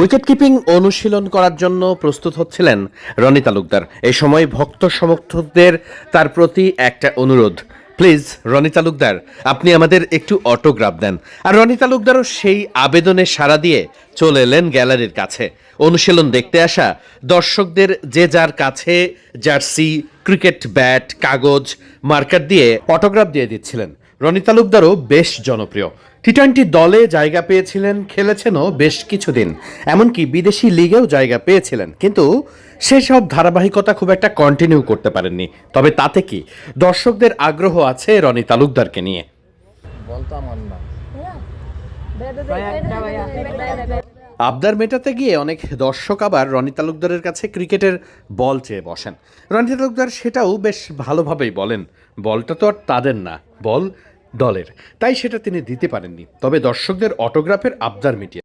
Wicket keeping অনুশীলন করার জন্য প্রস্তুত হচ্ছিলেন রনি তালুকদার। এই সময় ভক্ত সমর্থকদের তার প্রতি একটা অনুরোধ। প্লিজ রনি তালুকদার, আপনি আমাদের একটু অটোগ্রাফ দেন। আর রনি তালুকদারও সেই আবেদনে সাড়া দিয়ে চলে এলেন গ্যালারির কাছে। অনুশীলন দেখতে আসা দর্শকদের যে যার কাছে জার্সি, ক্রিকেট ব্যাট, কাগজ, মার্কার দিয়ে অটোগ্রাফ দিয়ে দিচ্ছিলেন। রনি তালুকদারও বেশ জনপ্রিয়। টি টোয়েন্টি দলে জায়গা পেয়েছিলেন, খেলেছেনও বেশ কিছুদিন। এমনকি বিদেশি লিগেও জায়গা পেয়েছিলেন। কিন্তু সেসব ধারাবাহিকতা খুব একটা কন্টিনিউ করতে পারেননি। তবে তাতে কি? দর্শকদের আগ্রহ আছে রনি তালুকদারকে নিয়ে। আবদার মেটাতে গিয়ে অনেক দর্শক আবার রনি তালুকদারের কাছে ক্রিকেটের বল চেয়ে বসেন। রনি তালুকদার সেটাও বেশ ভালোভাবেই বলেন। বলটা তো আর তাদের না। বল দলের। তাই সেটা তিনি দিতে পারেননি। তবে দর্শকদের অটোগ্রাফের আবদার মিটিয়ে